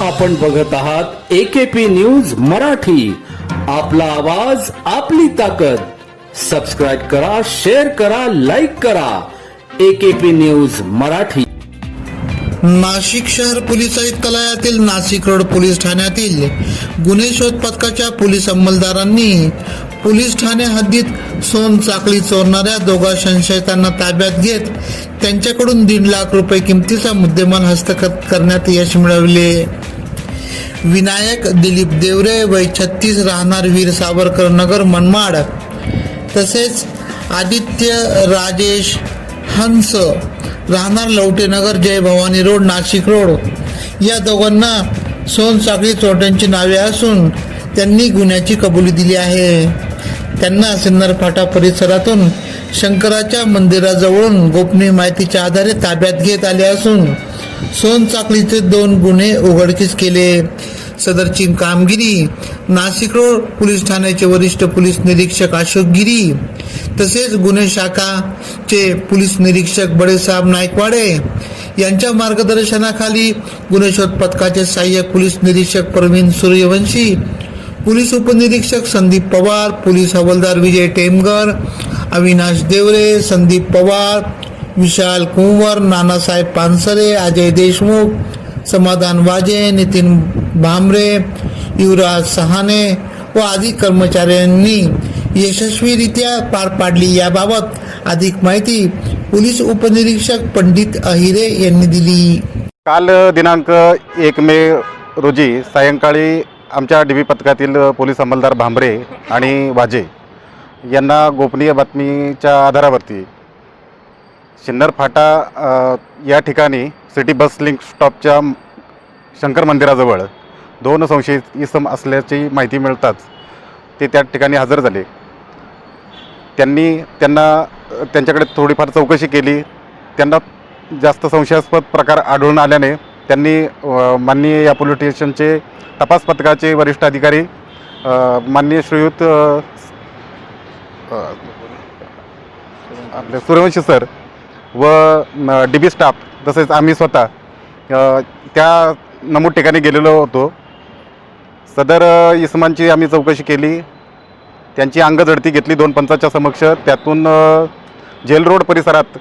आपण बघत आहात एकेपी न्यूज मराठी. आपला आवाज आपली ताकद. सबस्क्राईब करा शेअर करा लाईक करा. AKP news Marathi. नाशिक शहर पोलीस आयुक्तालयातील नाशिक रोड पोलीस ठाण्यातील गुन्हे शोध पथकाच्या पोलीस अंमलदारांनी पोलीस ठाणे हद्दीत सोन चाकली चोरणाऱ्या दोघा संशयितांना ताब्यात घेत त्यांच्याकडून दीड लाख रुपये किमतीचा मुद्देमाल हस्तगत करण्यात यश मिळवले. विनायक दिलीप देवरे वय छत्तीस राहणार वीर सावरकर नगर मनमाड. तसेच आदित्य राजेश हंस राहणार लवटेनगर जय भवानी रोड नाशिक रोड. या दोघांना सोनसाखळी चोरट्यांची नावे असून त्यांनी गुन्ह्याची कबुली दिली आहे. त्यांना सिन्नर फाटा परिसरातून शंकराच्या मंदिराजवळून गोपनीय माहितीच्या आधारे ताब्यात घेत आले असून सोनचाकलीचे दोन गुन्हे उघडकीस केले. सदरची कामगिरी नाशिक रोड पोलीस ठाण्याचे वरिष्ठ पोलीस निरीक्षक अशोक गिरी तसेच गुन्हे शाखाचे पोलीस निरीक्षक बडेसाहेब नायकवाडे यांच्या मार्गदर्शनाखाली गुन्हे शोध पथकाचे सहाय्यक पोलीस निरीक्षक प्रवीण सूर्यवंशी पोलीस उपनिरीक्षक संदीप पवार पोलीस हवालदार विजय टेमगर अविनाश देवरे संदीप पवार विशाल कुंवर नानासाहेब पानसरे अजय देशमुख समाधान वाजे नितीन भांबरे युवराज सहाने व आदी कर्मचाऱ्यांनी यशस्वीरित्या पार पाडली. याबाबत अधिक माहिती पोलीस उपनिरीक्षक पंडित अहिरे यांनी दिली. काल दिनांक एक मे रोजी सायंकाळी आमच्या डी बी पथकातील पोलीस अंमलदार भांबरे आणि वाजे यांना गोपनीय बातमीच्या आधारावरती शिन्नर फाटा या ठिकाणी सिटी बस लिंक स्टॉपच्या शंकर मंदिराजवळ दोन संशयित इसम असल्याची माहिती मिळताच ते त्या ठिकाणी हजर झाले. त्यांनी त्यांना त्यांच्याकडे थोडीफार चौकशी केली. त्यांना जास्त संशयास्पद प्रकार आढळून आल्याने त्यांनी माननीय या पोलीस स्टेशनचे तपास पथकाचे वरिष्ठ अधिकारी माननीय श्रीयुत आपले सूर्यवंशी सर व डी बी स्टाफ तसेच आम्ही स्वतः त्या नमूद ठिकाणी गेलेलो होतो. सदर इसमांची आम्ही चौकशी केली. त्यांची अंगझडती घेतली दोन पंचाच्या समक्ष. त्यातून जेल रोड परिसरात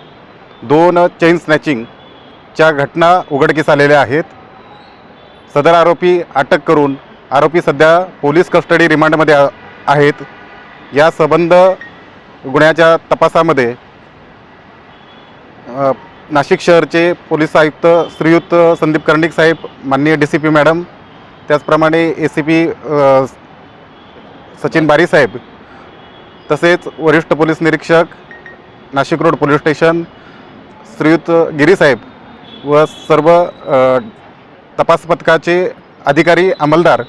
दोन चेन स्नॅचिंगच्या घटना उघडकीस आलेल्या आहेत. सदर आरोपी अटक करून आरोपी सध्या पोलीस कस्टडी रिमांडमध्ये आहेत. या संबंध गुन्ह्याच्या तपासामध्ये नाशिक शहरचे पोलीस आयुक्त श्रीयुत संदीप कर्णिक साहेब माननीय डी सी पी मॅडम त्याचप्रमाणे ए सी पी सचिन बारी साहेब तसेच वरिष्ठ पोलीस निरीक्षक नाशिक रोड पोलीस स्टेशन श्रीयुत गिरी साहेब व सर्व तपास पथकाचे अधिकारी अंमलदार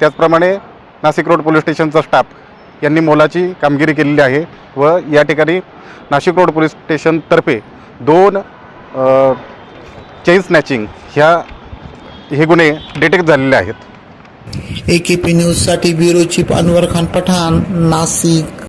त्याचप्रमाणे नाशिक रोड पोलीस स्टेशनचा स्टाफ यांनी मोलाची कामगिरी केलेली आहे व या ठिकाणी नाशिक रोड पोलीस स्टेशनतर्फे दोन चेन स्नॅचिंग ह्या हे गुन्हे डिटेक्ट झालेले आहेत. ए के पी न्यूजसाठी ब्युरो चीफ अनवर खान पठाण नाशिक.